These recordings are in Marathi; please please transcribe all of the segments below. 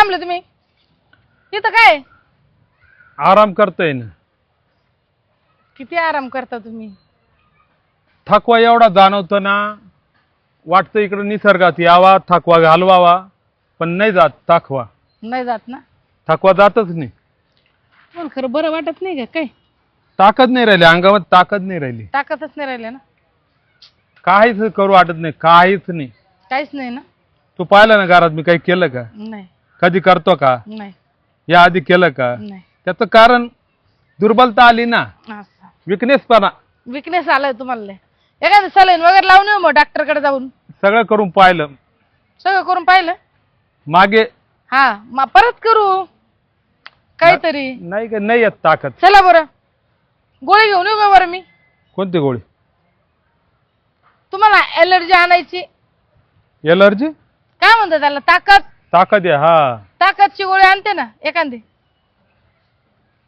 थांबले तुम्ही? इथं काय? आराम करतोय ना. किती आराम करता तुम्ही? थकवा एवढा जाणवतो ना वाटतं इकडं निसर्गात यावा थकवा घालवावा पण नाही जात थकवा. नाही जात ना? थकवा जातच नाही. पण खरं बरं वाटत नाही का काय? ताकद नाही राहिली अंगामध्ये ताकद नाही राहिली. ताकदच नाही राहिले ना? काहीच करू वाटत नाही काहीच नाही. काहीच नाही ना? तू पाहिलं ना घरात मी काही केलं का? नाही. कधी करतो का? नाही. या आधी केलं का? नाही. त्याचं कारण दुर्बलता आली ना. असं. विकनेसपणा विकनेस आलाय तुम्हाला लय. एखादं सलाईन वगैरे लावून येऊ मग डॉक्टरकडे जाऊन. सगळं करून पाहिलं. सगळं करून पाहिलं? मागे. हा मग परत करू. काहीतरी. नाही का नाही येत ताकद. चला बरं. गोळी घेऊन येऊ का बरं मी? कोणती गोळी? तुम्हाला एलर्जी आणायची. एलर्जी काय म्हणतात त्याला? ताकद. ताकद आहे हा. ताकदची गोळी आणते ना एखादी.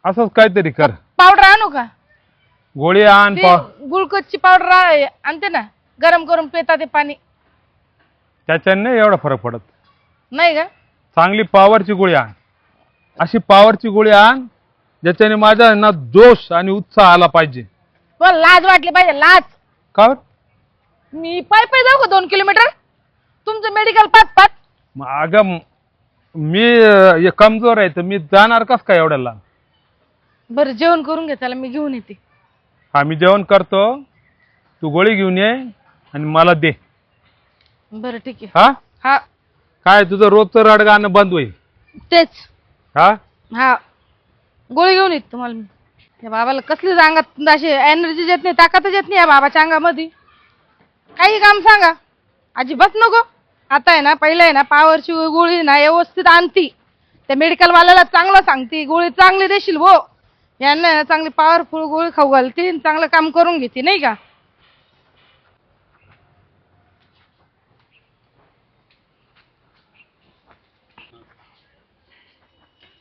असंच काहीतरी कर. पावडर आणू का? गोळी आण ती पा. गुळकोजची पावडर आणते ना गरम करून पिता ते पाणी. त्याच्याने नाही एवढा फरक पडत. नाही का? चांगली पॉवरची गोळी आण. अशी पॉवरची गोळी आण ज्याच्याने माझा ना जोश आणि उत्साह आला पाहिजे. लाज वाटली पाहिजे लाज. का बरं? मी पाय पाय जाऊ का दोन किलोमीटर? तुमचं मेडिकल पाच पाच. मग अगं म- अं, हे कमजोर आहे तर मी जाणार कस काय एवढ्या लांब बरं जेवण करून घे त्याला मी घेऊन येते. हा मी जेवण करतो. तू गोळी घेऊन ये आणि मला दे. बरं ठीक आहे. हा? हा. काय तुझं रोजचं रडगाणं बंद होईल. तेच. हा? हा. गोळी घेऊन येते तुम्हाला मी. त्या बाबाला कसलीच अंगात अशी एनर्जी येत नाही ताकदच येत नाही या बाबाच्या अंगामध्ये. काही काम सांगा. अजिबात नको. आता आहे ना पहिलं आहे ना पावरची गोळी ना व्यवस्थित आणती. त्या मेडिकलवाल्याला चांगलं सांगती गोळी चांगली देशील भो. यांना आहे ना चांगली पॉवरफुल गोळी खाऊ घालती आणि चांगलं काम करून घेते नाही का?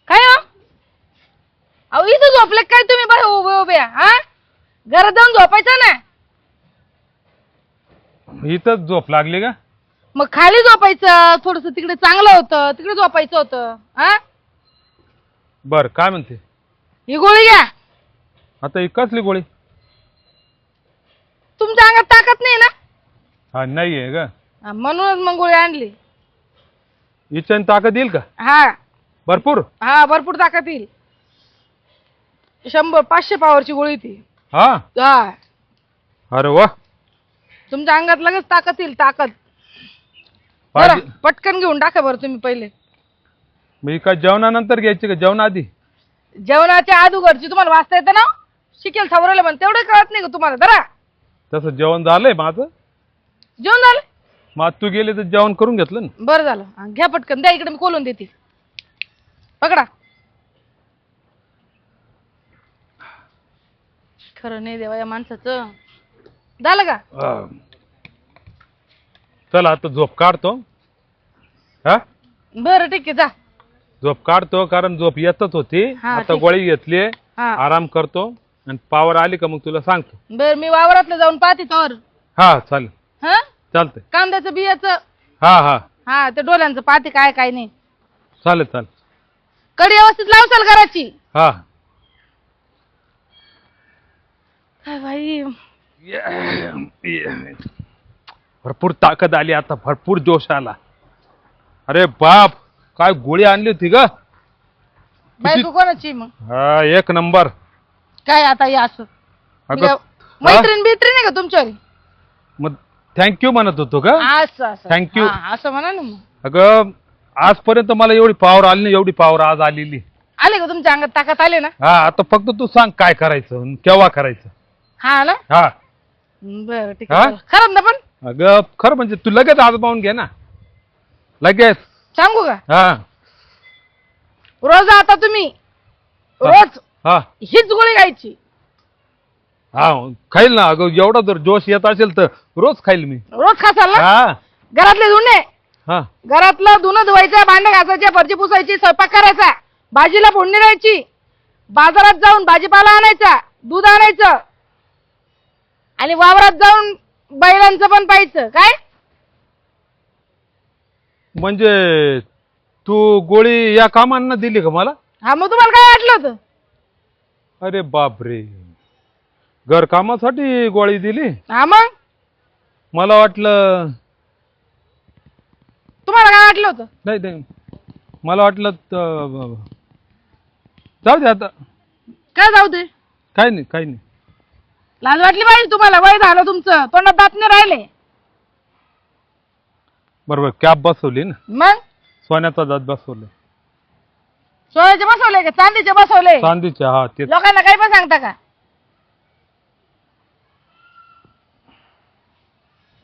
काय हो? अहो इथं झोपले काय तुम्ही बरं उभे उभे? हा घरात जाऊन झोपायचं ना? इथंच झोप लागली का? मग खाली झोपायचं थोडस तिकडे चांगलं होतं तिकडे झोपायचं होतं हा? बर काय म्हणते? ही गोळी घ्या. आता ही कसली गोळी? तुमच्या अंगात ताकद नाही ना? हा नाही आहे का हा, म्हणूनच मग गोळी आणली. हिच्याने ताकद येईल का? हा. भरपूर? हा भरपूर ताकद येईल. शंभर पाचशे पावरची गोळी ती. हा? हा. अरे वा. तुमच्या अंगात लगेच ताकद येईल ताकद. बरं पटकन घेऊन टाका बरं तुम्ही पहिले. मी काय जेवणानंतर घ्यायची का? जेवणाआधी जेवणाच्या अगोदरची तुम्हाला वाचता येतं ना? शिकेल सावरलं पण तेवढं कळत नाही का तुम्हाला? जरा तसं जेवण झालंय माझं. जेवण झालं? मग आज तू गेली तर जेवण करून घेतलं ना? बरं झालं. हा, घ्या पटकन. द्या इकडे मी खोलून देते. पकडा. खरं नाही देवा या माणसाचं. झालं का. चला आता झोप काढतो. हा? बरं ठीक आहे जा. झोप काढतो कारण झोप येतच होती. हा, आता ठीक. गोळी घेतली हा. आराम करतो. आणि पावर आली का मग तुला सांगतो. बरं मी वावरातलं जाऊन पाहते तर हा चालेल. हा? चालतंय. कांद्याचं बियाचं. हा हा. हा ते डोल्यांचं पाहते काय काय नाही. चालेल चालेल. कडी व्यवस्थित लावसाल घराची. हा. काय बाई? भरपूर ताकद आली आता भरपूर जोश आला. अरे बाप काय गोळी आणली होती ग? बायको कोणाची मग? हा एक नंबर. काय आता हे असं? अगं म्हणजे मैत्रीण बित्रीण आहे का तुमच्यावर मग थँक्यू म्हणत होतो का असं असं. Thank you. हा, असं म्हणा ना मग. अगं आजपर्यंत मला एवढी पावर आली नाही एवढी पावर आज आलेली. आले का तुमच्या अंगात? ताकद आले ना? हा आता फक्त तू सांग काय करायचं आणि केव्हा करायचं. हा ना? हा. बरं ठीक हा? आहे ना पण? अगं खरं म्हणजे तू लगेच आजमावून घे ना. लगेच. सांगू का? हा. रोज आता तुम्ही. रोज हा. हीच गोळी घ्यायची हा खाईल ना. अगं एवढा जर जोश येत असेल तर रोज खाईल मी. रोज खासाल ना? हा. घरातले धुणे. हा. घरातलं धुणं धुवायचं भांडे घासायचे फरची पुसायची स्वयंपाक करायचा. भाजीला फोडणी द्यायची. बाजारात जाऊन भाजीपाला आणायचा दूध आणायचं. आणि वावरात जाऊन बैलांचं पण पाहायचं. काय? म्हणजे तू गोळी या कामांना दिली का मला? हा मग तुम्हाला काय वाटलं होतं? अरे बापरे. घर कामासाठी गोळी दिली? हा मग? मला वाटलं तुम्हाला काय वाटलं होतं? नाही नाही. मला वाटलं त- जाऊ दे आता. काय जाऊ दे? काही नाही काही नाही. लाज वाटली पाहिजे तुम्हाला? वय झालं तुमचं. तोंडात दात नाही राहिले. बरोबर कॅब बसवली ना? मग? सोन्याचा दात बसवलं. सोन्याचे बसवले का? चांदीचे बसवले? चांदीचे हा ते लोकांना काही पण सांगता का?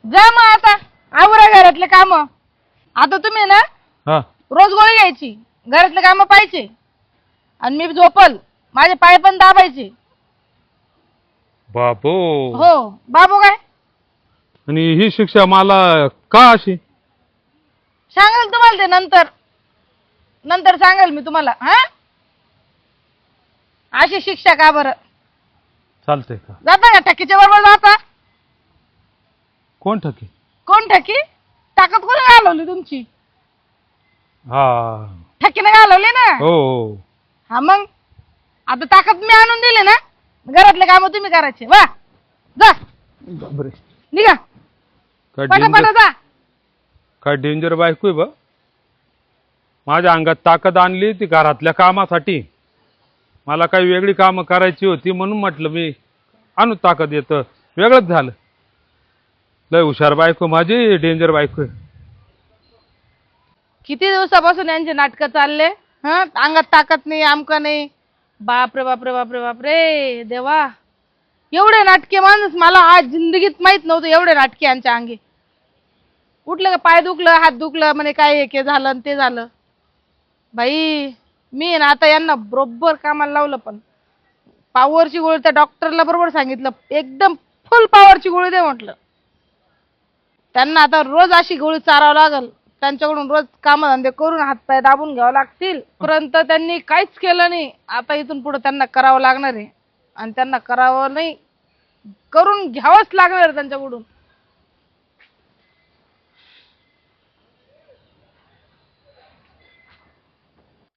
जा मग आता. आवरा घरातले काम. आता तुम्ही ना हा. रोज गोळी घ्यायची. घरातले काम पाहिजे आणि मी झोपल. माझे पाय पण दाबायचे. बापो. हो बाबू काय? आणि ही शिक्षा मला का अशी? सांगाल तुम्हाला ते नंतर. नंतर सांगाल मी तुम्हाला हा? अशी शिक्षा का बरं? चालतंय का? जाता का ठकीच्या बरोबर जाता. कोण ठकी कोण ठकी ताकद कोणी घालवली तुमची? हा. ठकीने घालवली ना? हो हो. हा मग? आता ताकद मी आणून दिली ना? काम तुम्ही करायचे. वा. जा. बापरे. निघा. काय डेंजर पटा जा. काय डेंजर बायको आहे बा? माझ्या अंगात ताकद आणली ती घरातल्या कामासाठी. मला काही वेगळी कामं करायची होती म्हणून म्हटलं मी आणू ताकद येतं. वेगळंच झालं. लय हुशार बायको माझी डेंजर बायको आहे. किती दिवसापासून यांचे नाटक चालले? हा? अंगात ताकद नाही आमका नाही. बापरे बापरे बापरे बापरे. देवा. एवढे नाटके माणूस मला आज जिंदगीत माहीत नव्हतं एवढे नाटके यांच्या अंगी. उठलं का पाय दुखलं हात दुखलं म्हणे काय एक हे झालं आणि ते झालं. बाई मी ना आता यांना बरोबर कामाला लावलं पण. पावरची गोळी त्या डॉक्टरला बरोबर सांगितलं. एकदम फुल पॉवरची गोळी दे म्हटलं. त्यांना आता रोज अशी गोळी चारावं लागल. त्यांच्याकडून रोज कामधंदे करून हातपाय दाबून घ्यावं लागतील. पर्यंत त्यांनी काहीच केलं नाही. आता इथून पुढे त्यांना करावं लागणार आहे. आणि त्यांना करावं नाही. करून घ्यावंच लागणार आहे त्यांच्याकडून.